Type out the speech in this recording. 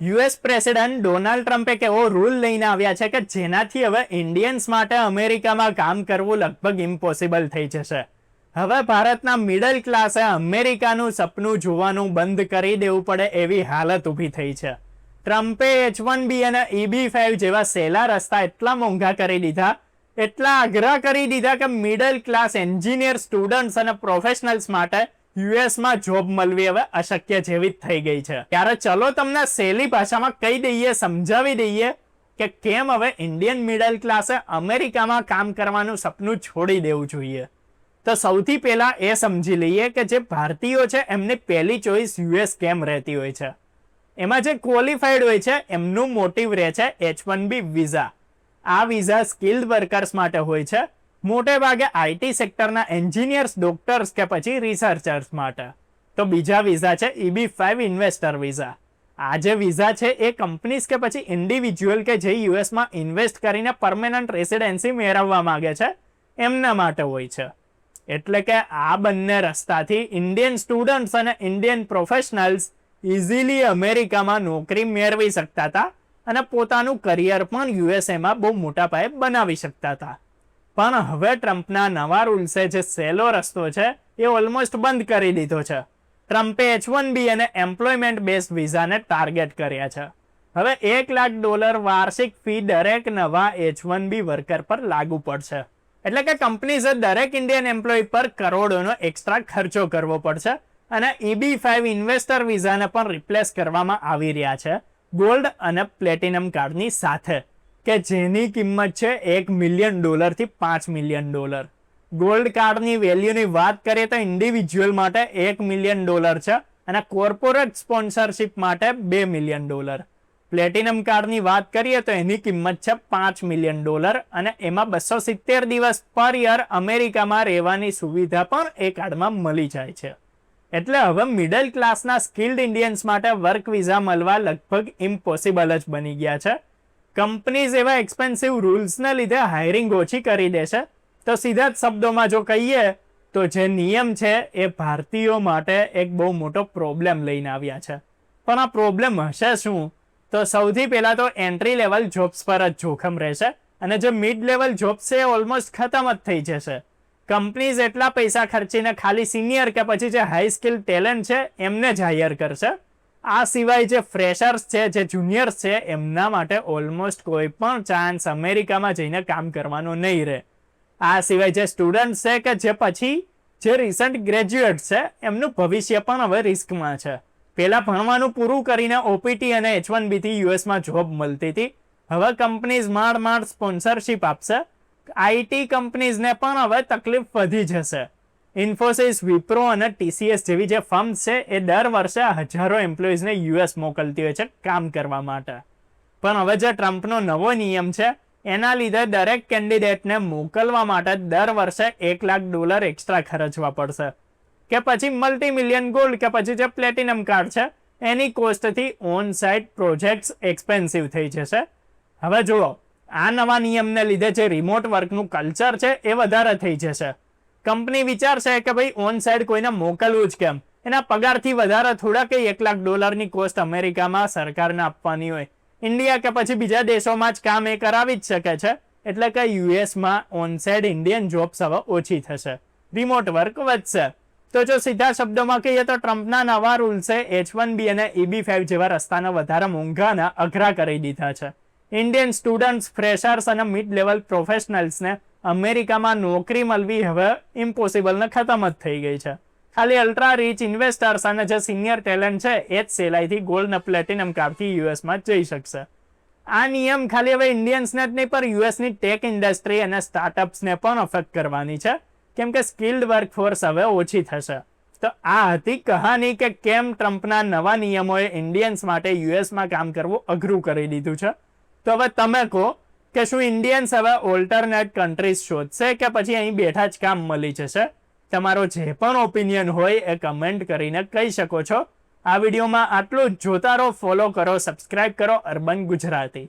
US president Donald ટ્રમ્પે એક એવો રૂલ લઈને આવ્યા છે કે જેનાથી હવે ઇન્ડિયન્સ માટે અમેરિકામાં કામ કરવું લગભગ ઇમ્પોસિબલ થઈ જશે. હવે ભારતના મિડલ ક્લાસે અમેરિકાનું સપનું જોવાનું બંધ કરી દેવું પડે એવી હાલત ઊભી થઈ છે. ટ્રમ્પે એચ વન બી અને ઈબી ફાઇવ જેવા સહેલા રસ્તા એટલા મોંઘા કરી દીધા, એટલા આગ્રહ કરી દીધા કે મિડલ ક્લાસ એન્જિનિયર સ્ટુડન્ટ્સ અને પ્રોફેશનલ્સ માટે યુએસમાં જોબ મળવી હવે અશક્ય જેવી જ થઈ ગઈ છે. ત્યારે ચલો તમને સહેલી ભાષામાં કહી દઈએ, સમજાવી દઈએ કે કેમ હવે ઇન્ડિયન મિડલ ક્લાસે અમેરિકામાં કામ કરવાનું સપનું છોડી દેવું જોઈએ. તો સૌથી પહેલાં એ સમજી લઈએ કે જે ભારતીયો છે, એમની પહેલી ચોઈસ યુએસ કેમ રહેતી હોય છે. એમાં જે ક્વોલિફાઈડ હોય છે, એમનું મોટિવ રહે છે એચ વન બી વિઝા આ વિઝા સ્કિલ્ડ વર્કર્સ માટે હોય છે. મોટે ભાગે આઈટી સેક્ટરના એન્જિનિયર્સ ડોક્ટર્સ કે પછી રિસર્ચર્સ માટે. તો બીજા વિઝા છે ઈબી ફાઇવ ઇન્વેસ્ટર વિઝા આ જે વિઝા છે એ કંપનીઝ કે પછી ઇન્ડિવિજ્યુઅલ કે જે યુએસમાં ઇન્વેસ્ટ કરીને પરમેનન્ટ રેસિડેન્સી મેળવવા માંગે છે, એમના માટે હોય છે. એટલે કે આ બંને રસ્તાથી ઇન્ડિયન સ્ટુડન્ટ્સ અને ઇન્ડિયન પ્રોફેશનલ્સ ઇઝીલી અમેરિકામાં નોકરી મેળવી શકતા હતા અને પોતાનું કરિયર પણ યુએસએમાં બહુ મોટા પાયે બનાવી શકતા હતા. પણ હવે ટ્રમ્પના નવા રૂલ્સે જે સહેલો રસ્તો છે, એ ઓલમોસ્ટ બંધ કરી દીધો છે. ટ્રમ્પે એચ વન બી અને એમ્પ્લોયમેન્ટ બેઝ વિઝાને ટાર્ગેટ કર્યા છે. હવે એક લાખ ડોલર વાર્ષિક ફી દરેક નવા એચ વન બી વર્કર પર લાગુ પડશે. એટલે કે કંપનીઝે દરેક ઇન્ડિયન એમ્પ્લોય પર કરોડોનો એક્સ્ટ્રા ખર્ચો કરવો પડશે અને ઈબી ફાઇવ ઇન્વેસ્ટર વિઝાને પણ રિપ્લેસ કરવામાં આવી રહ્યા છે ગોલ્ડ અને પ્લેટિનમ કાર્ડની સાથે. કે જેની કિંમત છે એક મિલિયન ડોલરથી પાંચ મિલિયન ડોલર. ગોલ્ડ કાર્ડની વેલ્યુની વાત કરીએ તો ઇન્ડિવિજ્યુઅલ માટે એક મિલિયન ડોલર છે અને કોર્પોરેટ સ્પોન્સરશિપ માટે બે મિલિયન ડોલર. પ્લેટિનમ કાર્ડની વાત કરીએ તો એની કિંમત છે પાંચ મિલિયન ડોલર અને એમાં બસો સિત્તેર દિવસ પર યર અમેરિકામાં રહેવાની સુવિધા પણ એ કાર્ડમાં મળી જાય છે. એટલે હવે મિડલ ક્લાસના સ્કિલ્ડ ઇન્ડિયન્સ માટે વર્ક વિઝા મળવા લગભગ ઇમ્પોસિબલ જ બની ગયા છે. કંપનીઝ એવા એક્સપેન્સિવ રૂલ્સના લીધે હાયરિંગ ઓછી કરી દેશે તો સીધા જ શબ્દોમાં જો કહીએ, તો જે નિયમ છે એ ભારતીયો માટે એક બહુ મોટો પ્રોબ્લેમ લઈને આવ્યા છે. પણ આ પ્રોબ્લેમ હશે શું? તો સૌથી પહેલાં તો એન્ટ્રી લેવલ જોબ્સ પર જ જોખમ રહેશે અને જે મિડ લેવલ જોબ્સ છે એ ઓલમોસ્ટ ખતમ જ થઈ જશે. કંપનીઝ એટલા પૈસા ખર્ચીને ખાલી સિનિયર કે પછી જે હાઈ સ્કિલ ટેલેન્ટ છે એમને જ હાયર કરશે. આ સિવાય જે ફ્રેશર્સ છે, જે જુનિયર્સ છે, એમના માટે ઓલમોસ્ટ કોઈ પણ ચાન્સ અમેરિકામાં જઈને કામ કરવાનો નહીં રહે. આ સિવાય જે સ્ટુડન્ટ છે કે જે પછી જે રિસન્ટ ગ્રેજ્યુએટ છે, એમનું ભવિષ્ય પણ હવે રિસ્કમાં છે. પહેલાં ભણવાનું પૂરું કરીને ઓપીટી અને એચ વન બીથી યુએસમાં જોબ મળતી હતી. હવે કંપનીઝ માંડ માંડ સ્પોન્સરશિપ આપશે આઈટી કંપનીઝને પણ હવે તકલીફ વધી જશે. ઇન્ફોસિસ વિપ્રો અને ટીસીએસ જેવી જે ફર્મ્સ છે, એ દર વર્ષે હજારો એમ્પ્લોઈઝને યુએસ મોકલતી હોય છે કામ કરવા માટે. પણ હવે જે ટ્રમ્પનો નવો નિયમ છે, એના લીધે દરેક કેન્ડિડેટને મોકલવા માટે દર વર્ષે એક લાખ ડોલર એક્સ્ટ્રા ખર્ચવા પડશે. કે પછી મલ્ટી મિલિયન ગોલ્ડ કે પછી જે પ્લેટિનમ કાર્ડ છે, એની કોસ્ટથી ઓન સાઇટ પ્રોજેક્ટ્સ એક્સપેન્સિવ થઈ જશે. હવે જુઓ, આ નવા નિયમને લીધે જે રિમોટ વર્કનું કલ્ચર છે, એ વધારે થઈ જશે. કંપની વિચારશે કે ભાઈ ઓન સાઇડ કોઈને મોકલવું જ કેમ? એના પગારથી વધારે થોડા કે એક લાખ ડોલરની કોસ્ટ અમેરિકામાં સરકારને આપવાની હોય. ઇન્ડિયા કે પછી બીજા દેશોમાં જ કામ એ કરાવી જ શકે છે. એટલે કે યુએસમાં ઓન સાઇડ ઇન્ડિયન જોબ્સ હવે ઓછી થશે. રિમોટ વર્ક વધશે. તો જો સીધા શબ્દોમાં કહીએ તો ટ્રમ્પના નવા રૂલ્સે એચ વન બી અને ઈબી ફાઇવ જેવા રસ્તાના વધારે મોંઘાના અઘરા કરી દીધા છે. ઇન્ડિયન સ્ટુડન્ટ્સ ફ્રેશર્સ અને મિડ લેવલ પ્રોફેશનલ્સને અમેરિકામાં નોકરી મળવી હવે ઇમ્પોસિબલ ને ખતમ જ થઈ ગઈ છે. ખાલી અલ્ટ્રા રીચ ઇન્વેસ્ટર્સ અને જે સિનિયર ટેલેન્ટ છે, એ જ સેલાઈથી ગોલ્ડ અને પ્લેટિનમ કાર્ડથી યુએસમાં જઈ શકશે. આ નિયમ ખાલી હવે ઇન્ડિયન્સને જ નહીં, પણ યુએસની ટેક ઇન્ડસ્ટ્રી અને સ્ટાર્ટઅપ્સને પણ અફેક્ટ કરવાની છે. કેમ કે સ્કિલ્ડ વર્કફોર્સ હવે ઓછી થશે. તો આ હતી કહાની કે કેમ ટ્રમ્પના નવા નિયમોએ ઇન્ડિયન્સ માટે યુએસમાં કામ કરવું અઘરું કરી દીધું છે. તો હવે તમે કહો કે શું ઇન્ડિયન્સ હવે ઓલ્ટરનેટ કન્ટ્રીઝ શોધશે કે પછી અહીં બેઠા જ કામ મળી જશે? તમારો જે પણ ઓપિનિયન હોય એ કમેન્ટ કરીને કહી શકો છો. આ વિડીયોમાં આટલું જોતા રહો ફોલો કરો સબસ્ક્રાઇબ કરો. અર્બન ગુજરાતી.